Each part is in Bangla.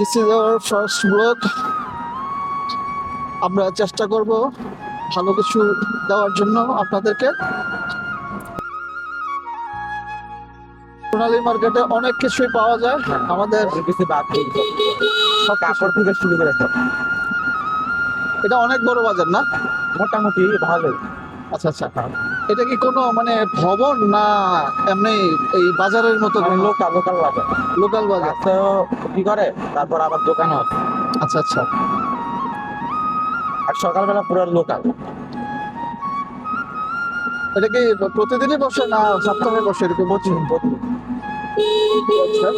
This is our first blog আমরা চেষ্টা করব ভালো কিছু দেওয়ার জন্য আপনাদেরকে। সোনালী মার্কেটে অনেক কিছুই পাওয়া যায়। আমাদের। সব কাপড় থেকে শুরু করে এটা অনেক বড় বাজার না? মোটামুটি ভালো আচ্ছা আচ্ছা। এটা কি কোনো মানে ভবন না এমনি এই বাজারের মতো মানে লোকাল লোকাল লাগে। লোকাল বাজার। তো কি করে তারপর আবার দোকানও আছে আচ্ছা আচ্ছা। আর সকালবেলা পুরো লোকাল। এটা কি প্রতিদিনই বসে না সপ্তাহে বসে এরকম? প্রতিদিন। আচ্ছা।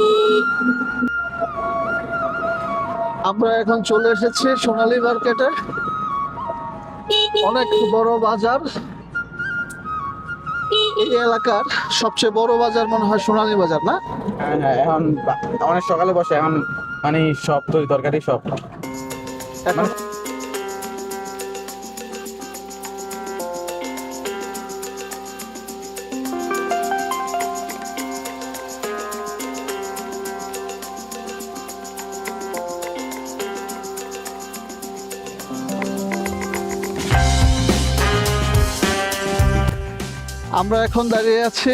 আমরা এখন চলে এসেছি সোনালী মার্কেটে। অনেক বড় বাজার। এই এলাকার সবচেয়ে বড় বাজার মনে হয় সোনালী বাজার না? হ্যাঁ হ্যাঁ এখন অনেক সকালে বসে এখন মানে সব তরি তরকারি সব। এখন আমরা এখন দাঁড়িয়ে আছি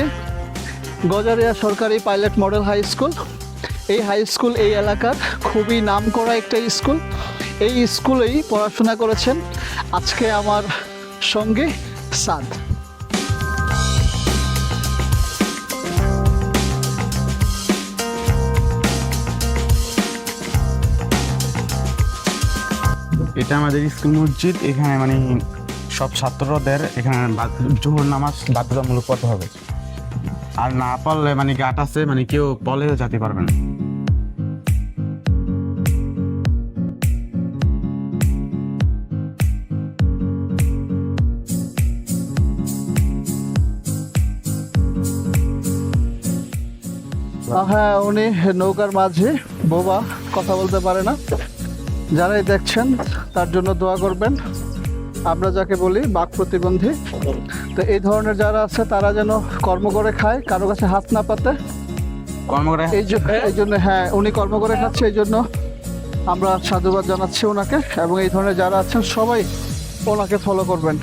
গজারিয়া সরকারি পাইলট মডেল হাই স্কুল। এই হাই স্কুল, এই এলাকার খুবই নামকরা একটা স্কুল। এই স্কুলেই পড়াশোনা করেছেন আজকে আমার সঙ্গে সাদ। এটা আমাদের স্কুল মসজিদ, এখানে মানে সব ছাত্রদের এখানে জোহর নামাজ বাধ্যতামূলক করতে হবে। আর না পারলে মানে গাট আছে? মানে কেউ পলেও যেতে পারবে না। হ্যাঁ উনি নৌকার মাঝে, বোবা, কথা বলতে পারে না। যারাই দেখছেন, তার জন্য দোয়া করবেন। আমরা যাকে বলি বাক প্রতিবন্ধী। তো এই ধরনের যারা আছে তারা যেন কর্ম করে খায় কারও কাছে হাত না পাতে। কর্ম করে এই এই জন্য হ্যাঁ উনি কর্ম করে খাচ্ছে এই জন্য আমরা সাধুবাদ জানাচ্ছি ওনাকে। এবং এই ধরনের যারা আছেন সবাই ওনাকে ফলো করবেন।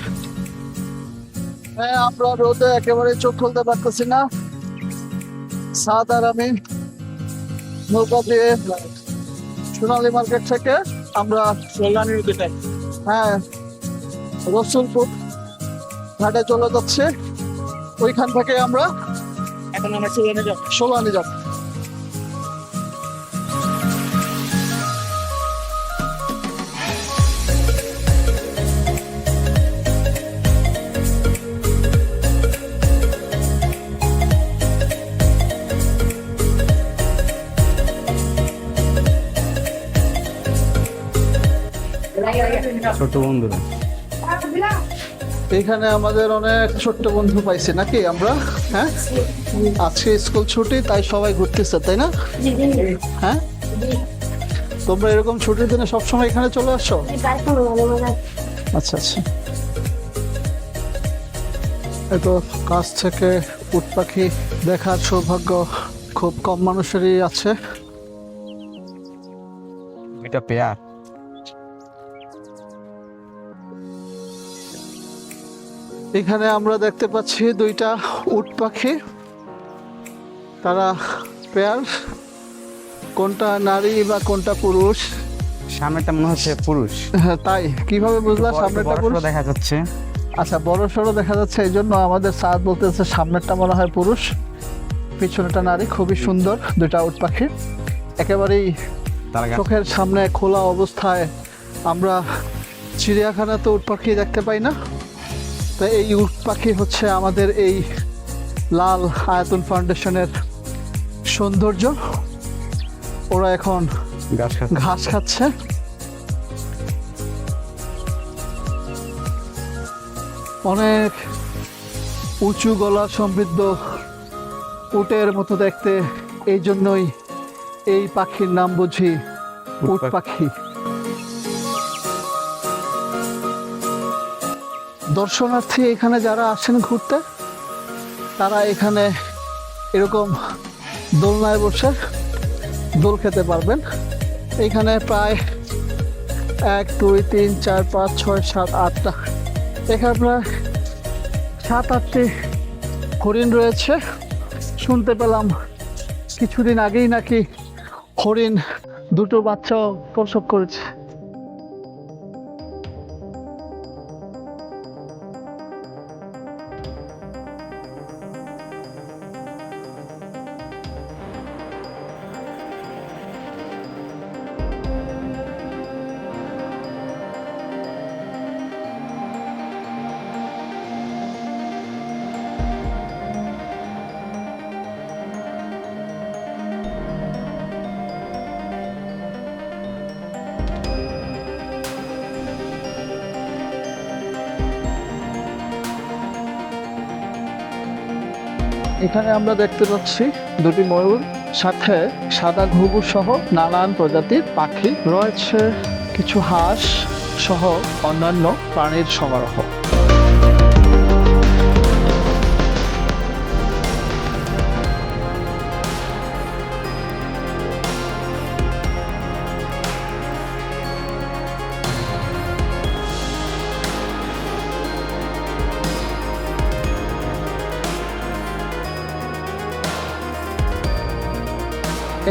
হ্যাঁ আমরা রোদে একেবারে চোখ খুলতে পারতেছি না। সাদ আর আমি নৌকা দিয়ে সোনালী মার্কেট থেকে আমরা হ্যাঁ রসুলপুর ঘাটে চলে যাচ্ছে। ওইখান থেকে আমরা এখন আমরা সেখানে যাব। সোলানি যাব। ছোট বন্ধুরা। এখানে আমাদের অনেক ছোট্ট বন্ধু পাইছি নাকি আমরা? হ্যাঁ? আজকে স্কুল ছুটি, তাই সবাই ঘুরতেছে, তাই না? হ্যাঁ? তোমরা এরকম ছুটির দিনে সবসময় এখানে চলে আসো আচ্ছা আচ্ছা। এতো কাছ থেকে উট পাখি দেখার সৌভাগ্য খুব কম মানুষেরই আছে। এটা পেয়ার। এখানে আমরা দেখতে পাচ্ছি দুইটা উট পাখি। তারা পেয়ার কোনটা নারী বা কোনটা পুরুষ? সামনেটা মনে হচ্ছে পুরুষ। হ্যাঁ তাই। কীভাবে বুঝলা সামনেটা পুরুষ? দেখা যাচ্ছে। আচ্ছা বড় সড়ো দেখা যাচ্ছে এই জন্য আমাদের সাদ বলতেছে সামনেরটা মনে হয় পুরুষ পিছনেটা নারী খুবই সুন্দর দুইটা উট পাখি। একেবারেই চোখের সামনে খোলা অবস্থায় আমরা চিড়িয়াখানাতে উট পাখি দেখতে পাই না। তো এই উট পাখি হচ্ছে আমাদের এই লাল আয়াতন ফাউন্ডেশনের সৌন্দর্য। ওরা এখন ঘাস খাচ্ছে। অনেক উঁচু গলা সমৃদ্ধ উটের মতো দেখতে। এই জন্যই এই পাখির নাম বুঝি উট পাখি। দর্শনার্থী এখানে যারা আসেন ঘুরতে, তারা এখানে এরকম দোলনায় বসে দোল খেতে পারবেন। এখানে প্রায় এক, দুই, তিন, চার, পাঁচ, ছয়, সাত, আটটা। এখানে প্রায় সাত, আটটি হরিণ রয়েছে। শুনতে পেলাম কিছুদিন আগেই নাকি হরিণ দুটো বাচ্চাও প্রসব করেছে। এখানে আমরা দেখতে পাচ্ছি দুটি ময়ূর, সাথে সাদা ঘুঘু সহ নানান প্রজাতির পাখি। রয়েছে কিছু হাঁস সহ অন্যান্য প্রাণীর সমারোহ।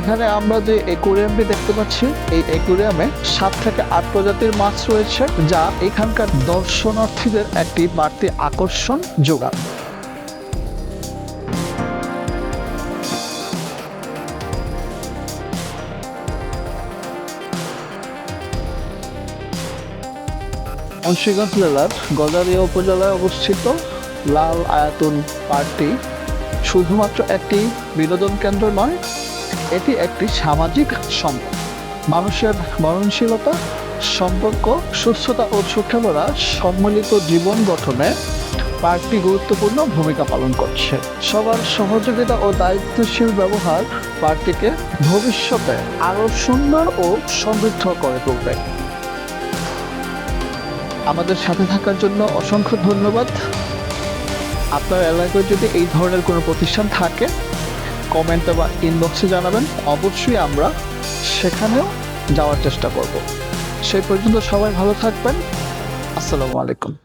এখানে আমরা যে একুরিয়ামটি দেখতে পাচ্ছি, এই একুরিয়ামে সাত থেকে আট প্রজাতির মাছ রয়েছে, যা এখানকার দর্শনার্থীদের একটি বাড়তি আকর্ষণ যোগান। মুন্সিগঞ্জ জেলার গজারিয়া উপজেলায় অবস্থিত লাল আয়াতুন পার্কটি শুধুমাত্র একটি বিনোদন কেন্দ্র নয় এটি একটি সামাজিক সম্পদ। মানুষের মরণশীলতা, সম্পর্ক, সুস্থতা ও সুখেমরা সম্মিলিত জীবন গঠনে পার্কটি গুরুত্বপূর্ণ ভূমিকা পালন করছে। সবার সহযোগিতা ও দায়িত্বশীল ব্যবহার পার্কটিকে ভবিষ্যতে আরও সুন্দর ও সমৃদ্ধ করে তুলবে। আমাদের সাথে থাকার জন্য অসংখ্য ধন্যবাদ। আপনার এলাকায় যদি এই ধরনের কোনো প্রতিষ্ঠান থাকে কমেন্টে বা ইনবক্সে জানাবেন। অবশ্যই আমরা সেখানেও যাওয়ার চেষ্টা করব। সেই পর্যন্ত সবাই ভালো থাকবেন। আসসালামু আলাইকুম।